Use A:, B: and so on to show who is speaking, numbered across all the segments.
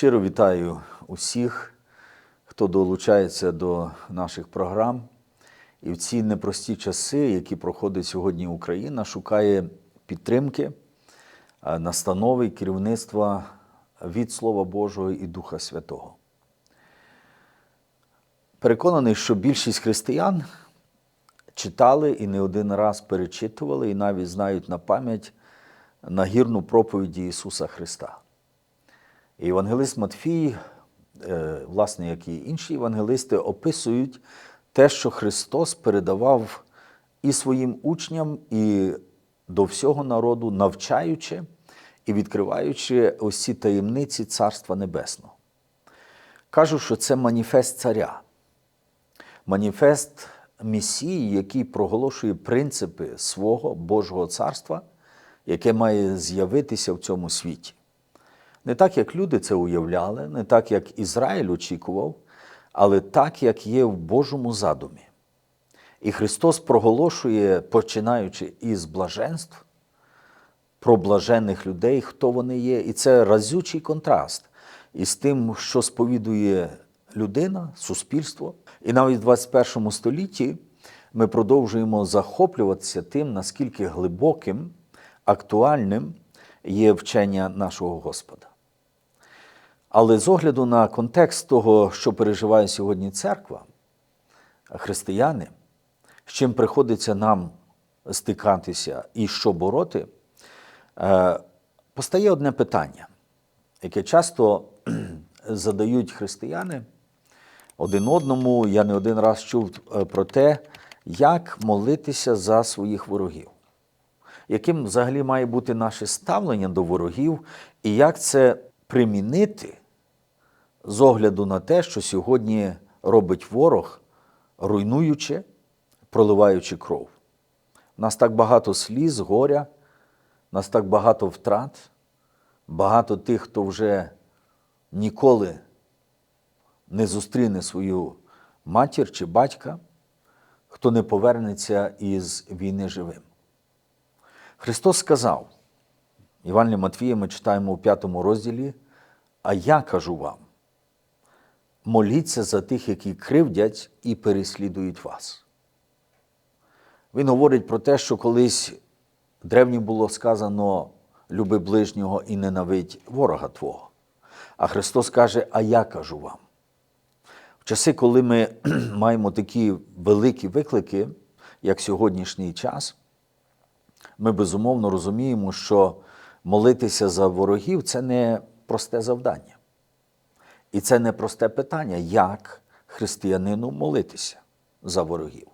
A: Щиро вітаю усіх, хто долучається до наших програм. І в ці непрості часи, які проходить сьогодні Україна, шукає підтримки, е, настанови керівництва від Слова Божого і Духа Святого. Переконаний, що більшість християн читали і не один раз перечитували, і навіть знають на пам'ять нагірну проповіді Ісуса Христа. Євангелист Матфій, е, власне, як і інші євангелисти, описують те, що Христос передавав і своїм учням, і до всього народу, навчаючи і відкриваючи ось ці таємниці Царства Небесного. Кажу, що це маніфест царя, маніфест Месії, який проголошує принципи свого Божого царства, яке має з'явитися в цьому світі. Не так, як люди це уявляли, не так, як Ізраїль очікував, але так, як є в Божому задумі. І Христос проголошує, починаючи із блаженств, про блажених людей, хто вони є. І це разючий контраст із тим, що сповідує людина, суспільство. І навіть в 21 столітті ми продовжуємо захоплюватися тим, наскільки глибоким, актуальним є вчення нашого Господа. Але з огляду на контекст того, що переживає сьогодні церква, християни, з чим приходиться нам стикатися і що бороти, е, постає одне питання, яке часто задають християни один одному. Я не один раз чув е, про те, як молитися за своїх ворогів, яким взагалі має бути наше ставлення до ворогів, і як це примінити з огляду на те, що сьогодні робить ворог, руйнуючи, проливаючи кров. У нас так багато сліз, горя, у нас так багато втрат, багато тих, хто вже ніколи не зустріне свою матір чи батька, хто не повернеться із війни живим. Христос сказав, Іван Матвія ми читаємо у п'ятому розділі, а я кажу вам, моліться за тих, які кривдять і переслідують вас. Він говорить про те, що колись древні було сказано люби ближнього і ненавидь ворога Твого. А Христос каже, а я кажу вам. В часи, коли ми маємо такі великі виклики, як сьогоднішній час, ми безумовно розуміємо, що молитися за ворогів це не просте завдання. І це не просте питання, як християнину молитися за ворогів.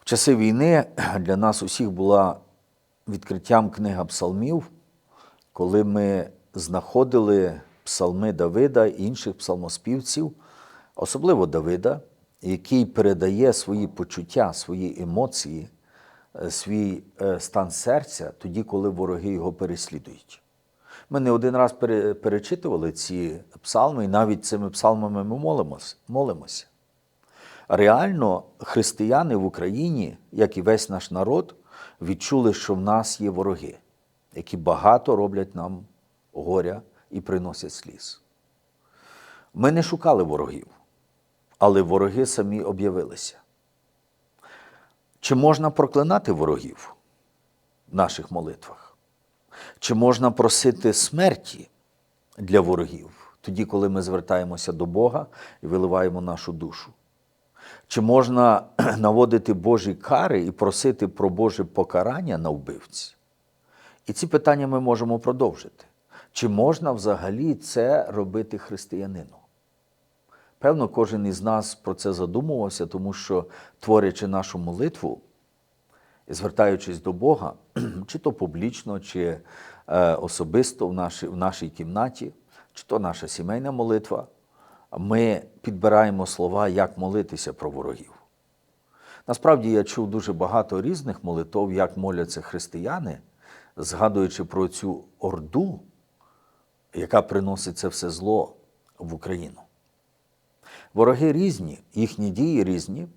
A: В часи війни для нас усіх була відкриттям книга псалмів, коли ми знаходили псалми Давида і інших псалмоспівців, особливо Давида, який передає свої почуття, свої емоції, свій стан серця тоді, коли вороги його переслідують. Ми не один раз перечитували ці псалми, і навіть цими псалмами ми молимося. молимося. Реально, християни в Україні, як і весь наш народ, відчули, що в нас є вороги, які багато роблять нам горя і приносять сліз. Ми не шукали ворогів, але вороги самі об'явилися. Чи можна проклинати ворогів в наших молитвах? Чи можна просити смерті для ворогів, тоді, коли ми звертаємося до Бога і виливаємо нашу душу? Чи можна наводити Божі кари і просити про Боже покарання на вбивці? І ці питання ми можемо продовжити. Чи можна взагалі це робити християнину? Певно, кожен із нас про це задумувався, тому що, творячи нашу молитву звертаючись до Бога, чи то публічно, чи е, особисто в нашій, в нашій кімнаті, чи то наша сімейна молитва, ми підбираємо слова, як молитися про ворогів. Насправді я чув дуже багато різних молитв, як моляться християни, згадуючи про цю орду, яка приносить це все зло в Україну. Вороги різні, їхні дії різні,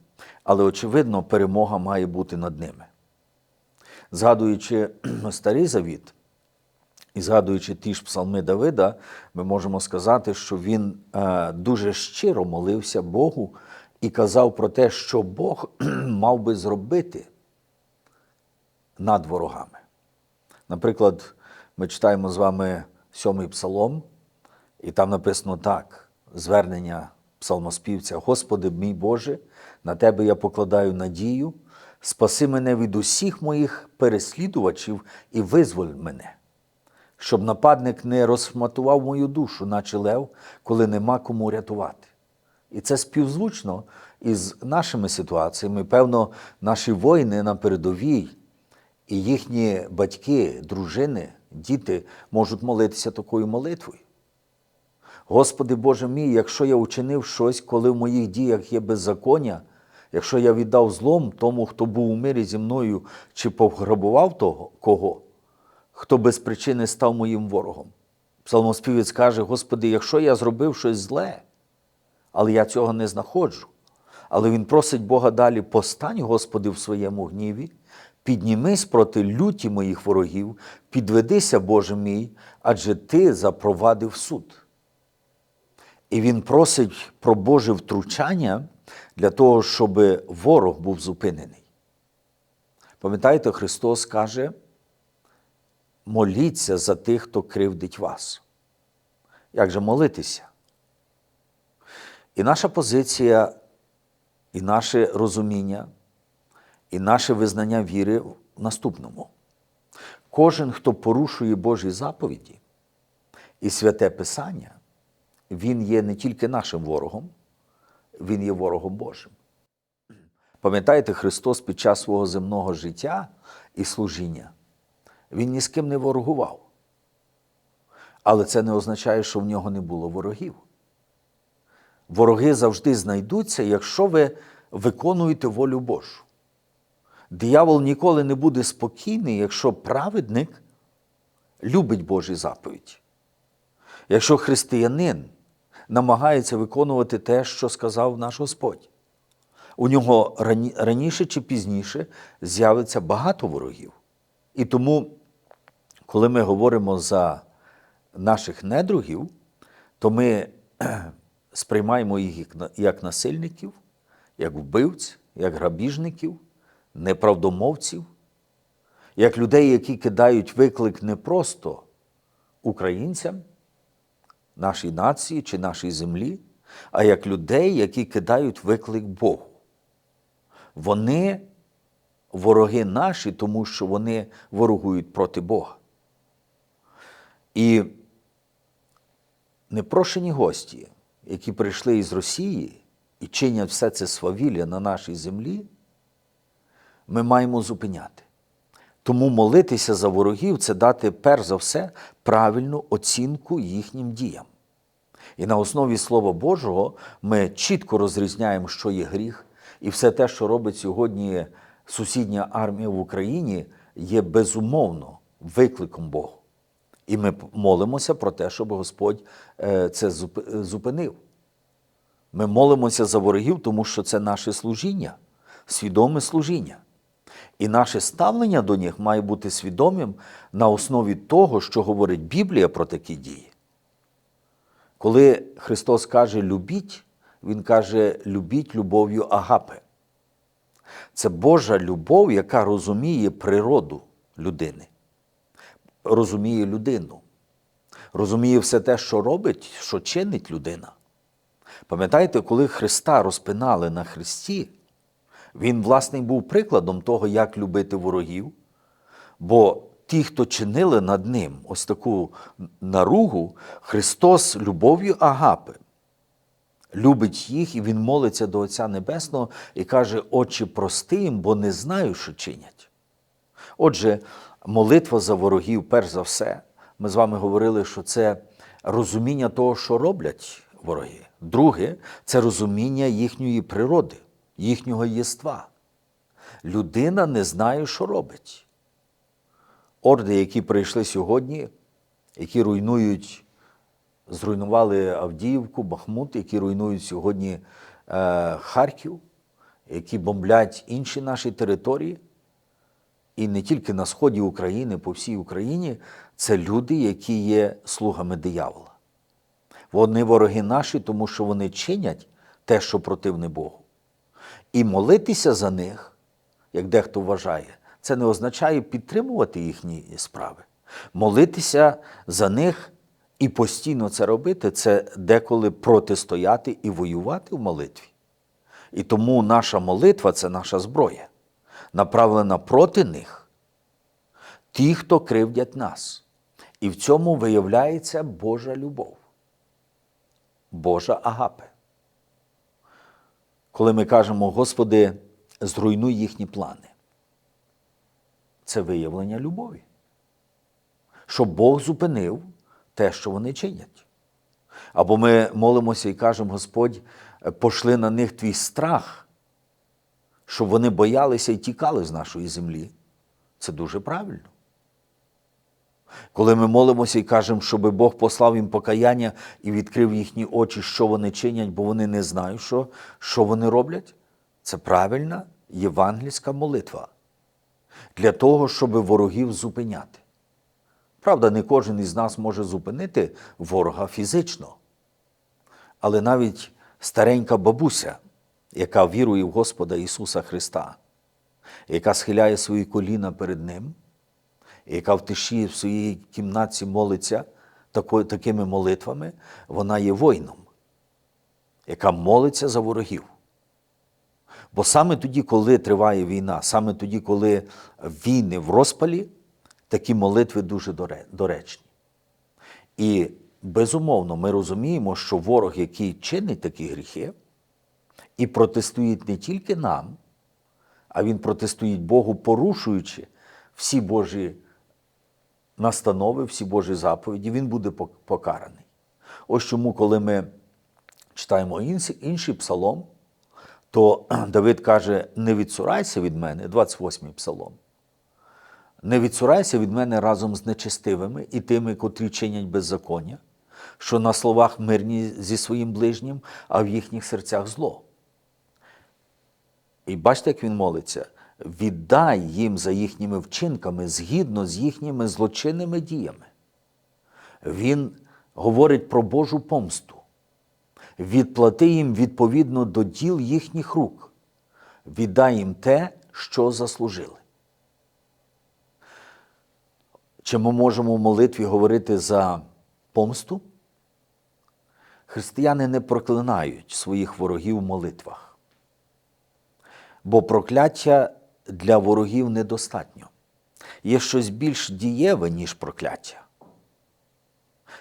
A: але, очевидно, перемога має бути над ними. Згадуючи Старий Завіт, І згадуючи ті ж псалми Давида, ми можемо сказати, що він е, дуже щиро молився Богу і казав про те, що Бог мав би зробити над ворогами. Наприклад, ми читаємо з вами сьомий псалом, і там написано так: звернення псалмоспівця: Господи, мій Боже, на Тебе я покладаю надію, спаси мене від усіх моїх переслідувачів і визволь мене, щоб нападник не розшматував мою душу, наче лев, коли нема кому рятувати. І це співзвучно із нашими ситуаціями. Певно, наші воїни на передовій і їхні батьки, дружини, діти можуть молитися такою молитвою. Господи Боже мій, якщо я учинив щось, коли в моїх діях є беззаконня, якщо я віддав злом тому, хто був у мирі зі мною, чи пограбував того, кого, хто без причини став моїм ворогом. Псалмоспівець каже: Господи, якщо я зробив щось зле, але я цього не знаходжу. Але він просить Бога далі: постань, Господи, в своєму гніві, піднімись проти люті моїх ворогів, підведися, Боже мій, адже Ти запровадив суд. І він просить про Боже втручання для того, щоб ворог був зупинений. Пам'ятаєте, Христос каже: моліться за тих, хто кривдить вас. Як же молитися? І наша позиція, і наше розуміння, і наше визнання віри в наступному. Кожен, хто порушує Божі заповіді і святе Писання, він є не тільки нашим ворогом, він є ворогом Божим. Пам'ятаєте, Христос під час свого земного життя і служіння, Він ні з ким не ворогував. Але це не означає, що в нього не було ворогів. Вороги завжди знайдуться, якщо ви виконуєте волю Божу. Диявол ніколи не буде спокійний, якщо праведник любить Божі заповіді. Якщо християнин намагається виконувати те, що сказав наш Господь, у нього раніше чи пізніше з'явиться багато ворогів. І тому, коли ми говоримо за наших недругів, то ми сприймаємо їх як насильників, як вбивць, як грабіжників, неправдомовців, як людей, які кидають виклик не просто українцям, нашій нації чи нашій землі, а як людей, які кидають виклик Богу. Вони вороги наші, тому що вони ворогують проти Бога. І непрошені гості, які прийшли із Росії і чинять все це свавілля на нашій землі, ми маємо зупиняти. Тому молитися за ворогів це дати перш за все правильну оцінку їхнім діям. І на основі Слова Божого ми чітко розрізняємо, що є гріх, і все те, що робить сьогодні сусідня армія в Україні, є безумовно викликом Богу. І ми молимося про те, щоб Господь е, це зупинив. Ми молимося за ворогів, тому що це наше служіння, свідоме служіння. І наше ставлення до них має бути свідомим на основі того, що говорить Біблія про такі дії. Коли Христос каже любіть, Він каже любіть любов'ю агапи. Це Божа любов, яка розуміє природу людини, розуміє людину, розуміє все те, що робить, що чинить людина. Пам'ятаєте, коли Христа розпинали на хресті, він, власне, був прикладом того, як любити ворогів, бо ті, хто чинили над ним ось таку наругу, Христос любов'ю агапи любить їх, і Він молиться до Отця Небесного і каже: Отче, прости їм, бо не знаю, що чинять. Отже, молитва за ворогів, перш за все, ми з вами говорили, що це розуміння того, що роблять вороги. Друге, це розуміння їхньої природи, їхнього єства. Людина не знає, що робить. Орди, які прийшли сьогодні, які руйнують, зруйнували Авдіївку, Бахмут, які руйнують сьогодні е, Харків, які бомблять інші наші території, і не тільки на сході України, по всій Україні, це люди, які є слугами диявола. Вони вороги наші, тому що вони чинять те, що противне Богу. І молитися за них, як дехто вважає, це не означає підтримувати їхні справи. Молитися за них і постійно це робити це деколи протистояти і воювати в молитві. І тому наша молитва це наша зброя, направлена проти них, ті, хто кривдять нас. І в цьому виявляється Божа любов, Божа агапе. Коли ми кажемо, Господи, зруйнуй їхні плани, це виявлення любові. Щоб Бог зупинив те, що вони чинять. Або ми молимося і кажемо, Господь, пошли на них твій страх, щоб вони боялися і тікали з нашої землі. Це дуже правильно. Коли ми молимося і кажемо, щоб Бог послав їм покаяння і відкрив їхні очі, що вони чинять, бо вони не знають, що, що вони роблять, це правильна євангельська молитва для того, щоб ворогів зупиняти. Правда, не кожен із нас може зупинити ворога фізично. Але навіть старенька бабуся, яка вірує в Господа Ісуса Христа, яка схиляє свої коліна перед Ним, яка в тиші в своїй кімнаті молиться такими молитвами, вона є воїном, яка молиться за ворогів. Бо саме тоді, коли триває війна, саме тоді, коли війни в розпалі, такі молитви дуже доречні. І безумовно, ми розуміємо, що ворог, який чинить такі гріхи, і протестує не тільки нам, а він протестує Богу, порушуючи всі Божі настанови, всі Божі заповіді, він буде покараний. Ось чому, коли ми читаємо інший псалом, то Давид каже: не відсурайся від мене, 28-й псалом. Не відсурайся від мене разом з нечестивими і тими, котрі чинять беззаконня, що на словах мирні зі своїм ближнім, а в їхніх серцях зло. І бачите, як він молиться: віддай їм за їхніми вчинками згідно з їхніми злочинними діями. Він говорить про Божу помсту. Відплати їм відповідно до діл їхніх рук, віддай їм те, що заслужили. Чи ми можемо в молитві говорити за помсту? Християни не проклинають своїх ворогів в молитвах, бо прокляття для ворогів недостатньо. Є щось більш дієве, ніж прокляття.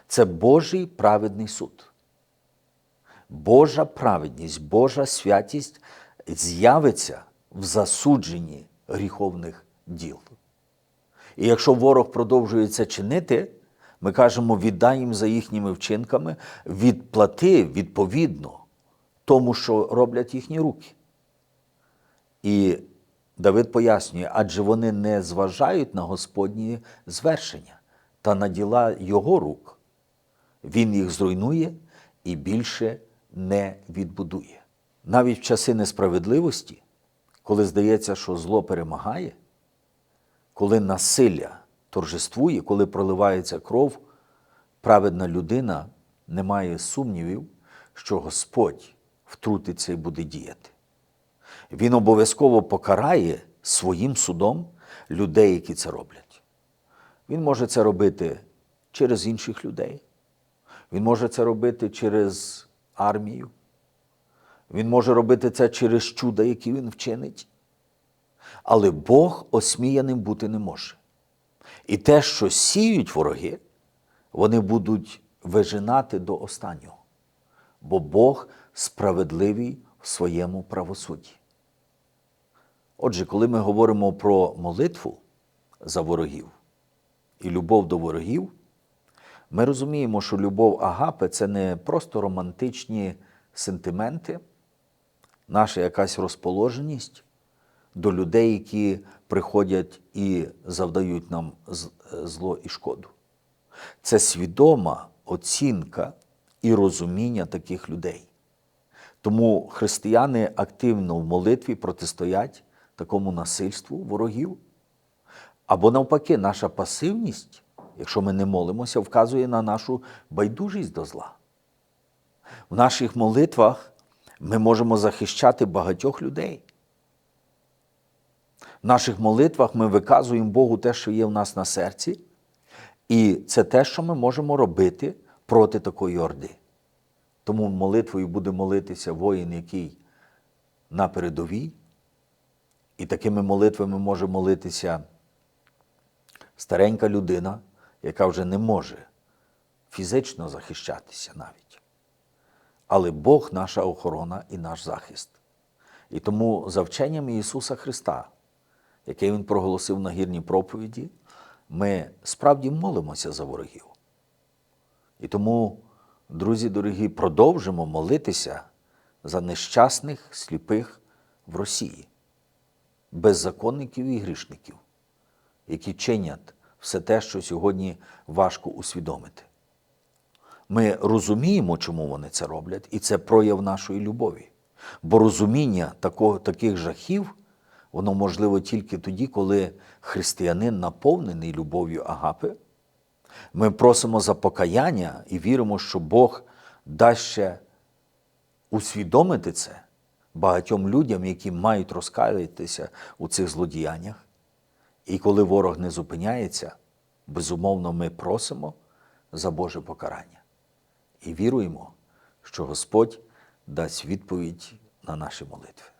A: Це Божий праведний суд. Божа праведність, Божа святість з'явиться в засудженні гріховних діл. І якщо ворог продовжує це чинити, ми кажемо, віддай їм за їхніми вчинками, відплати відповідно тому, що роблять їхні руки. І Давид пояснює, адже вони не зважають на Господні звершення та на діла Його рук. Він їх зруйнує і більше не відбудує. Навіть в часи несправедливості, коли здається, що зло перемагає, коли насилля торжествує, коли проливається кров, праведна людина не має сумнівів, що Господь втрутиться і буде діяти. Він обов'язково покарає своїм судом людей, які це роблять. Він може це робити через інших людей. Він може це робити через армію. Він може робити це через чуда, які він вчинить. Але Бог осміяним бути не може. І те, що сіють вороги, вони будуть вижинати до останнього. Бо Бог справедливий в своєму правосудді. Отже, коли ми говоримо про молитву за ворогів і любов до ворогів, ми розуміємо, що любов Агапе це не просто романтичні сентименти, наша якась розположеність до людей, які приходять і завдають нам зло і шкоду. Це свідома оцінка і розуміння таких людей. Тому християни активно в молитві протистоять такому насильству ворогів. Або навпаки, наша пасивність, якщо ми не молимося, вказує на нашу байдужість до зла. В наших молитвах ми можемо захищати багатьох людей. В наших молитвах ми виказуємо Богу те, що є в нас на серці, і це те, що ми можемо робити проти такої орди. Тому молитвою буде молитися воїн, який на передовій, і такими молитвами може молитися старенька людина, яка вже не може фізично захищатися навіть. Але Бог наша охорона і наш захист. І тому за вченнями Ісуса Христа, яке Він проголосив на гірній проповіді, ми справді молимося за ворогів. І тому, друзі дорогі, продовжимо молитися за нещасних сліпих в Росії, беззаконників і грішників, які чинять все те, що сьогодні важко усвідомити. Ми розуміємо, чому вони це роблять, і це прояв нашої любові. Бо розуміння такого, таких жахів, воно можливо тільки тоді, коли християнин наповнений любов'ю Агапи. Ми просимо за покаяння і віримо, що Бог дасть ще усвідомити це багатьом людям, які мають розкаятися у цих злодіяннях. І коли ворог не зупиняється, безумовно, ми просимо за Боже покарання і віруємо, що Господь дасть відповідь на наші молитви.